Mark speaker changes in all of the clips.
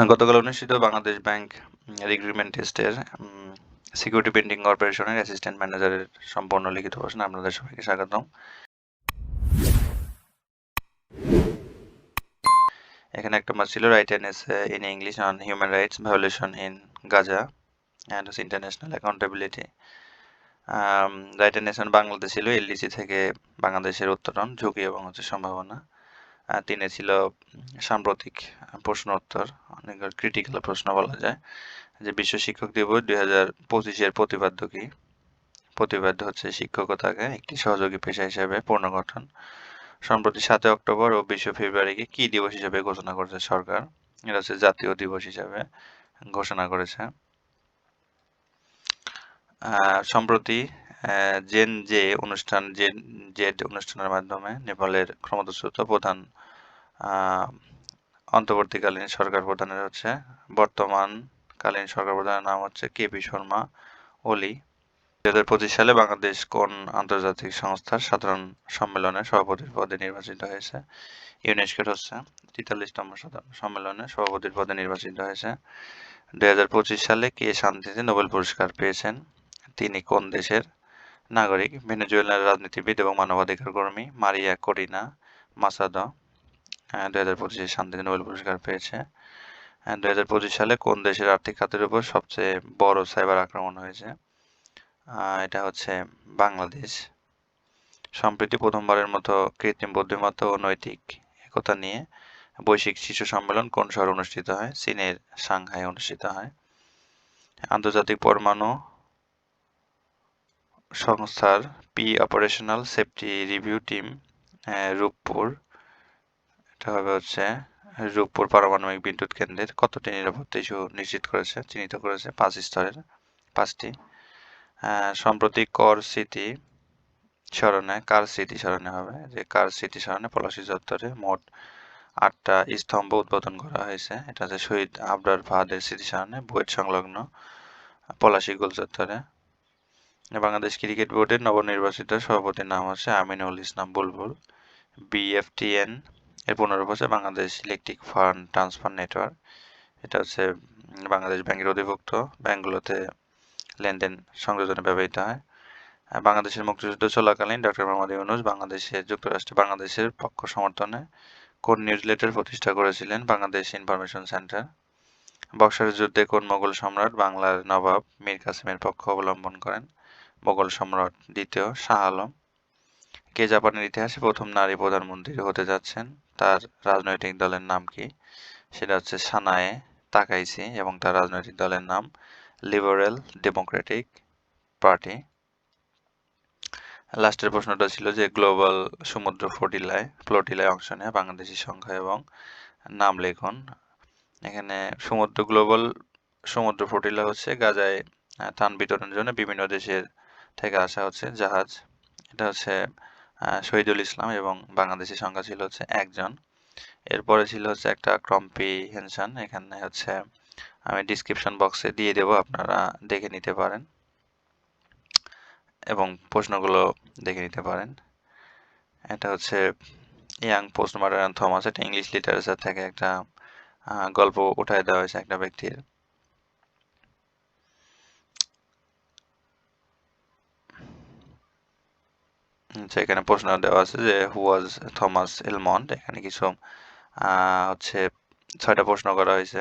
Speaker 1: গতকাল অনুষ্ঠিত Bangladesh bank recruitment টেস্টের সিকিউরিটি পেন্টিং কর্পোরেশনের অ্যাসিস্ট্যান্ট ম্যানেজারের সম্পূর্ণ লিখিত প্রশ্ন আপনাদের সবাইকে স্বাগতম। এখানে একটা মাস ছিল write an essay in English on human rights violation in Gaza and international accountability write an essay on Bangladesh ছিল এলডিসি থেকে বাংলাদেশের উত্তরণ, ঝুঁকি এবং হচ্ছে সম্ভাবনা। তিনে ছিল সাম্প্রতিক প্রশ্ন উত্তর অনেক ক্রিটিক্যাল প্রশ্ন বলা যায়, যে বিশ্ব শিক্ষক দিবস দুই হাজার পঁচিশের প্রতিপাদ্য কি? প্রতিপাদ্য হচ্ছে শিক্ষকতাকে একটি সহযোগী পেশা হিসেবে পুনর্গঠন সম্প্রতি সাতই অক্টোবর ও বিশ ফেব্রুয়ারিকে কি দিবস হিসেবে ঘোষণা করেছে সরকার? এটা হচ্ছে জাতীয় দিবস হিসেবে ঘোষণা করেছে। সম্প্রতি জেন জে অনুষ্ঠান, জেন, জেড অনুষ্ঠানের মাধ্যমে নেপালের ক্ষমতাচ্যুত প্রধান অন্তর্বর্তীকালীন সরকার প্রধানের হচ্ছে বর্তমানকালীন সরকার প্রধানের নাম হচ্ছে কেপি শর্মা, ওলি। দুই হাজার পঁচিশ সালে বাংলাদেশ কোন আন্তর্জাতিক সংস্থার সাধারণ সম্মেলনে সভাপতির পদে নির্বাচিত হয়েছে? ইউনেস্কোর হচ্ছে তেতাল্লিশতম সাধারণ সম্মেলনে সভাপতির পদে নির্বাচিত হয়েছে। দুই হাজার পঁচিশ সালে কে শান্তিতে নোবেল পুরস্কার পেয়েছেন? তিনি কোন দেশের নাগরিক, ভেনেজুয়েলার রাজনীতিবিদ এবং মানবাধিকার কর্মী মারিয়া করিনা মাসাদো দু হাজার পঁচিশে শান্তিতে নোবেল পুরস্কার পেয়েছে। দু হাজার পঁচিশ সালে কোন দেশের আর্থিক খাতের উপর সবচেয়ে বড় সাইবার আক্রমণ হয়েছে? এটা হচ্ছে বাংলাদেশ। সম্প্রতি প্রথমবারের মতো কৃত্রিম বুদ্ধিমত্তা ও নৈতিক একতা নিয়ে বৈশ্বিক শিশু সম্মেলন কোন শহরে অনুষ্ঠিত হয়? চীনের সাংহাই অনুষ্ঠিত হয়। আন্তর্জাতিক পরমাণু সংস্থার pre operational safety review team Rooppur. এটা হবে হচ্ছে রূপপুর পারমাণবিক বিদ্যুৎ কেন্দ্রের কতটি নিরাপত্তা ইস্যু নিশ্চিত করেছে, চিহ্নিত করেছে, পাঁচ স্তরের, পাঁচটি। সম্প্রতি কর স্মৃতি স্মরণে, কার স্মৃতি স্মরণে হবে? যে কার স্মৃতি স্মরণে পলাশী চত্বরে মোট আটটা স্তম্ভ উদ্বোধন করা হয়েছে। এটা হচ্ছে শহীদ আবরার ফাহাদের স্মৃতি স্মরণে, বুয়েট সংলগ্ন পলাশী গোল চত্বরে। বাংলাদেশ ক্রিকেট বোর্ডের নবনির্বাচিত সভাপতির নাম হচ্ছে আমিনুল ইসলাম বুলবুল, বিএফটিএন এর পুনরূপ হচ্ছে Bangladesh electric fund transfer network. এটা হচ্ছে বাংলাদেশ ব্যাংকের অধিভুক্ত ব্যাংকগুলোতে লেনদেন সংযোজনে ব্যবহৃত হয়। বাংলাদেশের মুক্তিযুদ্ধ চলাকালীন ডক্টর মোহাম্মদ ইউনুস বাংলাদেশের যুক্তরাষ্ট্রে বাংলাদেশের পক্ষ সমর্থনে কোন নিউজলেটার প্রতিষ্ঠা করেছিলেন? Bangladesh information centre. বক্সারের যুদ্ধে কোন মোগল সম্রাট বাংলার নবাব মীর কাসিমের পক্ষ অবলম্বন করেন? মোগল সম্রাট দ্বিতীয় শাহ আলম, কে জাপানের ইতিহাসে প্রথম নারী প্রধানমন্ত্রী হতে যাচ্ছেন, তার রাজনৈতিক দলের নাম কি? সেটা হচ্ছে সানায়ে তাকাইসি এবং তার রাজনৈতিক দলের নাম লিবারেল ডেমোক্রেটিক পার্টি। লাস্টের প্রশ্নটা ছিল যে গ্লোবাল সমুদ্র ফ্লোটিলায় ফ্লোটিলায় অংশ নেয় বাংলাদেশি সংখ্যা এবং নাম লিখুন। এখানে সমুদ্র, গ্লোবাল সমুদ্র ফ্লোটিলা হচ্ছে গাজায় ত্রাণ বিতরণের জন্য বিভিন্ন দেশের থেকে আসা হচ্ছে জাহাজ। এটা হচ্ছে শহীদুল ইসলাম এবং বাংলাদেশি সংখ্যা ছিল হচ্ছে একজন। এরপরে ছিল হচ্ছে একটা কম্প্রিহেনশন এখানে হচ্ছে আমি ডিসক্রিপশন বক্সে দিয়ে দেব, আপনারা দেখে নিতে পারেন এবং প্রশ্নগুলো দেখে নিতে পারেন। এটা হচ্ছে ইয়াং পোস্ট মডার্ন থমাস, এটা ইংলিশ লিটারেচার থেকে একটা গল্প উঠায় দেওয়া হয়েছে একটা ব্যক্তির। এখানে প্রশ্ন দেওয়া আছে যে হু ওয়াজ থমাস এলমন্ড এখানে কিছু হচ্ছে ছয়টা প্রশ্ন করা হয়েছে।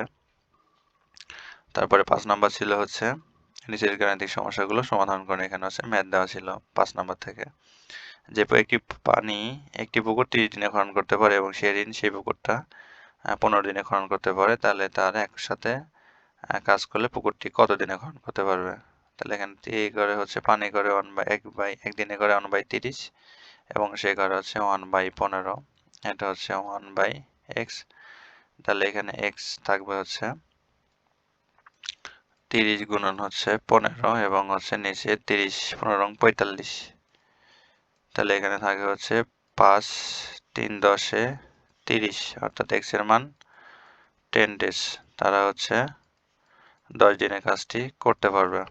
Speaker 1: তারপরে পাঁচ নাম্বার ছিল হচ্ছে নিচের গাণিতিক সমস্যাগুলো সমাধান করে এখানে হচ্ছে ম্যাথ দেওয়া ছিল পাঁচ নাম্বার থেকে। যে একটি পানি একটি পুকুর তিরিশ দিনে খনন করতে পারে এবং সেই দিন সেই পুকুরটা পনেরো দিনে খনন করতে পারে, তাহলে তার একসাথে কাজ করলে পুকুরটি কত দিনে খনন করতে পারবে? তাহলে এখানে টি করে হচ্ছে পানি করে ওয়ান বাই এক বাই একদিনে করে ওয়ান বাই তিরিশ এবং সে করে হচ্ছে ওয়ান বাই পনেরো। এটা হচ্ছে ওয়ান বাই এক্স তাহলে এখানে এক্স থাকবে হচ্ছে তিরিশ গুণন হচ্ছে পনেরো এবং হচ্ছে নিচে তিরিশ, পনেরো পঁয়তাল্লিশ। তাহলে এখানে থাকে হচ্ছে পাঁচ তিন দশে তিরিশ, অর্থাৎ এক্সের মান টেন ডেজ তারা হচ্ছে দশ দিনে কাজটি করতে পারবে।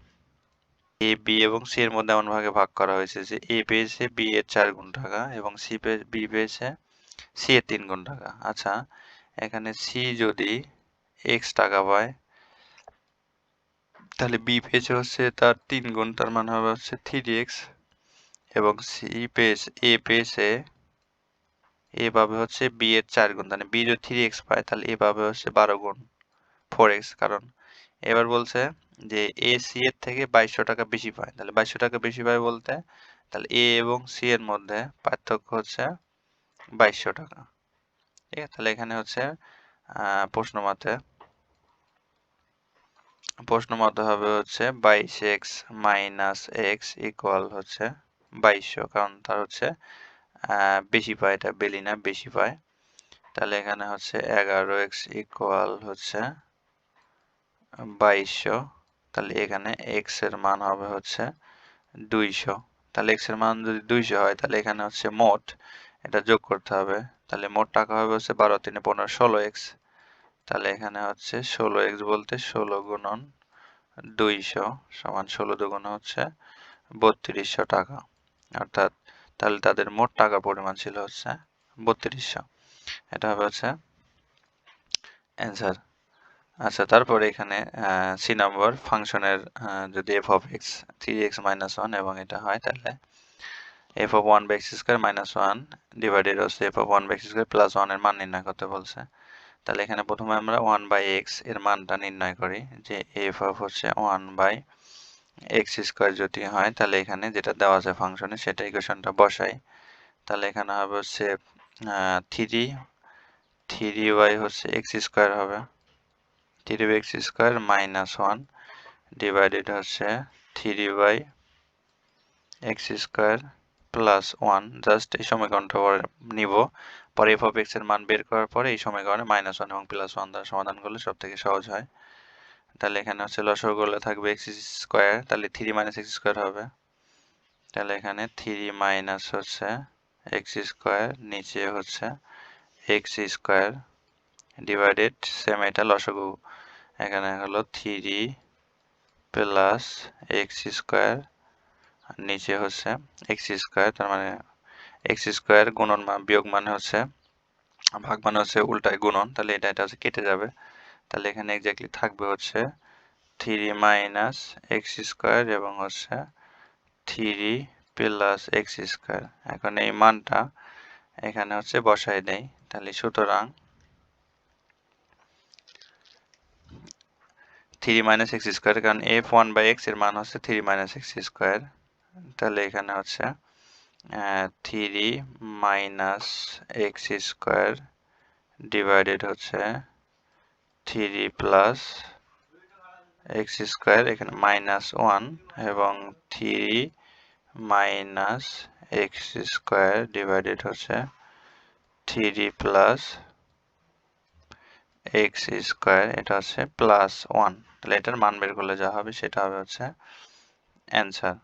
Speaker 1: এ বি এবং সি এর মধ্যে এমন ভাগে ভাগ করা হয়েছে যে এ পেয়েছে বি এর চার গুণ টাকা এবং সি পে বি পেয়েছে সি এর তিন গুণ টাকা। আচ্ছা এখানে সি যদি এক্স টাকা পায়, তাহলে বি পেয়েছে হচ্ছে তার তিন গুণ, তার মানে হবে হচ্ছে থ্রি এক্স এবং সি পেয়েছে এ পেয়েছে এ হচ্ছে বি এর চার গুণ। তাহলে বি যদি থ্রি এক্স পায়, তাহলে এ পাবে হচ্ছে বারো গুণ ফোর এক্স কারণ এবার বলছে যে এ সি এর থেকে বাইশশো টাকা বেশি পায়। তাহলে বাইশশো টাকা বেশি পায় বলতে, তাহলে এ এবং সি এর মধ্যে পার্থক্য হচ্ছে বাইশশো টাকা। ঠিক আছে? তাহলে এখানে হচ্ছে প্রশ্ন মতে প্রশ্ন মতে হবে হচ্ছে বাইশ এক্স মাইনাস এক্স ইকুয়াল হচ্ছে বাইশশো, কারণ তার হচ্ছে বেশি পায়, এটা বেলিনা বেশি পায়। তাহলে এখানে হচ্ছে এগারো এক্স ইকুয়াল হচ্ছে বাইশশো। তাহলে এখানে এক্সের মান হবে হচ্ছে দুইশো। তাহলে এক্সের মান যদি দুইশো হয়, তাহলে এখানে হচ্ছে মোট এটা যোগ করতে হবে। তাহলে মোট টাকা হবে হচ্ছে বারো তিনে পনেরো, ষোলো এক্স তাহলে এখানে হচ্ছে ষোলো এক্স বলতে ষোলো গুণন দুইশো সমান ষোলো দুগুণ হচ্ছে বত্রিশশো টাকা। অর্থাৎ তাহলে তাদের মোট টাকা পরিমাণ ছিল হচ্ছে বত্রিশশো। এটা হবে হচ্ছে অ্যান্সার আচ্ছা তারপরে এখানে সি নম্বর ফাংশনের যদি f of x three x minus one এবং এটা হয় তাহলে f of one by x square minus one divided হচ্ছে f of one by x square plus ওয়ানের মান নির্ণয় করতে বলছে। তাহলে এখানে প্রথমে আমরা ওয়ান বাই এক্সের মানটা নির্ণয় করি, যে এফ অফ হচ্ছে ওয়ান বাই এক্স স্কোয়ার যদি হয়, তাহলে এখানে যেটা দেওয়া আছে ফাংশনে সেটা ইকুয়েশনটা বসাই। তাহলে এখানে হবে হচ্ছে থ্রি থ্রি ওয়াই হচ্ছে এক্স স্কোয়ার হবে। Three x square minus one divided হচ্ছে three by x square plus one just এই সমীকরণটা নিব পরে এফ অফ এক্সের মান বের করার পরে এই সমীকরণে মাইনাস ওয়ান এবং প্লাস ওয়ান দ্বারা সমাধান করলে সব থেকে সহজ হয় তাহলে এখানে হচ্ছে লসর করলে থাকবে এক্স স্কোয়ার তাহলে থ্রি মাইনাস এক্স স্কোয়ার হবে তাহলে এখানে থ্রি মাইনাস হচ্ছে এক্স স্কোয়ার নিচে হচ্ছে এক্স স্কোয়ার ডিভাইডেড সেম এটা লসগু। এখানে হলো থ্রি প্লাস এক্স স্কোয়ার নিচে হচ্ছে এক্স স্কোয়ার তার মানে এক্স স্কোয়ার গুণন মান, বিয়োগ মানে হচ্ছে, ভাগ মানে হচ্ছে উল্টায় গুণন, তাহলে এটা এটা হচ্ছে কেটে যাবে। তাহলে এখানে এক্স্যাক্টলি থাকবে হচ্ছে থ্রি মাইনাস এক্স স্কোয়ার এবং হচ্ছে থ্রি প্লাস এক্স স্কোয়ার এখন এই মানটা এখানে হচ্ছে বসাই দেয় তাহলে সুতরাং থ্রি মাইনাস এক্স স্কোয়ার কারণ এফ ওয়ান বাই এক্সের মান হচ্ছে থ্রি মাইনাস এক্স স্কোয়ার তাহলে এখানে হচ্ছে three minus x square divided হচ্ছে থ্রি প্লাস এক্স স্কোয়ার এখানে মাইনাস ওয়ান এবং three minus x square divided হচ্ছে থ্রি প্লাস এক্স স্কোয়ার এটা হচ্ছে প্লাস ওয়ান তাহলে এটার মান বের করলে যা হবে সেটা হবে হচ্ছে অ্যান্সার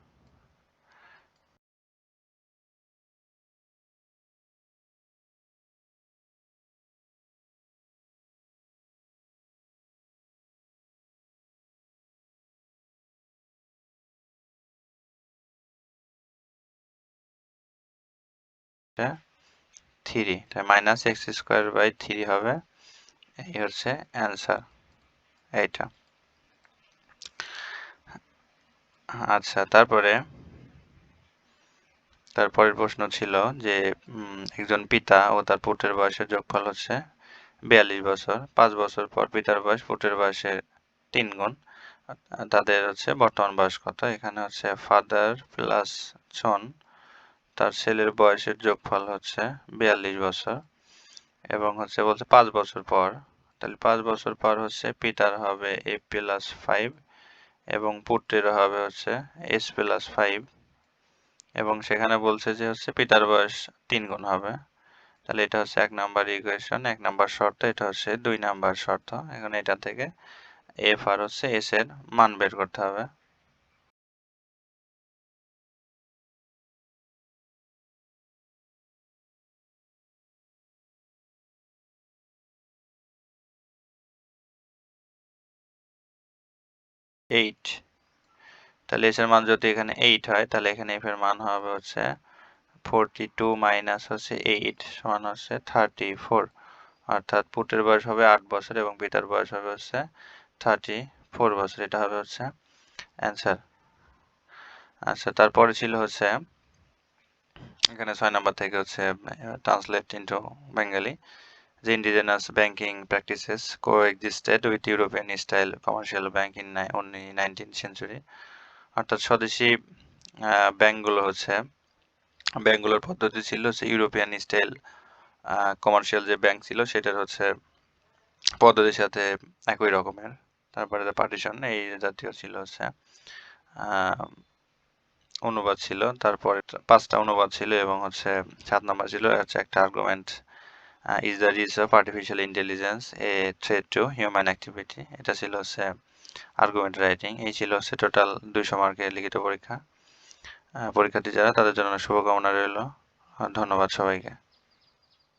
Speaker 1: থ্রি তাই minus x square by three হবে, এই হচ্ছে অ্যান্সার এইটা। আচ্ছা তারপরে? তারপরের প্রশ্ন ছিল যে একজন পিতা ও তার পুত্রের বয়সের যোগফল হচ্ছে বিয়াল্লিশ বছর। পাঁচ বছর পর পিতার বয়স পুত্রের বয়সের তিন গুণ। তাদের হচ্ছে বর্তমান বয়স কত? এখানে হচ্ছে ফাদার প্লাস সন তার ছেলের বয়সের যোগফল হচ্ছে বিয়াল্লিশ বছর। এবং হচ্ছে বলছে পাঁচ বছর পর, তাহলে পাঁচ বছর পর হচ্ছে পিতার হবে এ প্লাস ফাইভ এবং পুত্রের হবে হচ্ছে এস প্লাস ফাইভ এবং সেখানে বলছে যে হচ্ছে পিতার বয়স তিন গুণ হবে। তাহলে এটা হচ্ছে এক নাম্বার ইকুয়েশন এক নাম্বার শর্ত, এটা হচ্ছে দুই নাম্বার শর্ত। এখন এটা থেকে এফ আর হচ্ছে এস এর মান বের করতে হবে। এইট তাহলে এস এর মান যদি এখানে এইট হয়, তাহলে এখানে এফ এর মান হবে হচ্ছে ফোরটি টু মাইনাস হচ্ছে এইট সমান হচ্ছে থার্টি ফোর অর্থাৎ পুটের বয়স হবে আট বছর এবং পিতার বয়স হবে হচ্ছে থার্টি ফোর বছর। এটা হবে হচ্ছে অ্যান্সার আচ্ছা তারপরে ছিল হচ্ছে এখানে ছয় নম্বর থেকে হচ্ছে translate into Bengali The indigenous banking practices coexisted with European style commercial bank in only 19th century. অর্থাৎ স্বদেশি ব্যাংকগুলো হচ্ছে, ব্যাংকগুলোর পদ্ধতি ছিল হচ্ছে ইউরোপিয়ান স্টাইল কমার্শিয়াল যে ব্যাংক ছিল সেটার হচ্ছে পদ্ধতির সাথে একই রকমের। তারপরে পার্টিশন এই জাতীয় ছিল হচ্ছে অনুবাদ ছিল। তারপরে পাঁচটা অনুবাদ ছিল এবং হচ্ছে সাত নম্বর ছিল, হচ্ছে একটা argument is the reach of artificial intelligence a threat to human activity এটা ছিল হচ্ছে আর্গুমেন্ট রাইটিং এই ছিল হচ্ছে টোটাল দুইশো মার্কের লিখিত পরীক্ষা। পরীক্ষার্থী যারা, তাদের জন্য শুভকামনা রইল। ধন্যবাদ সবাইকে।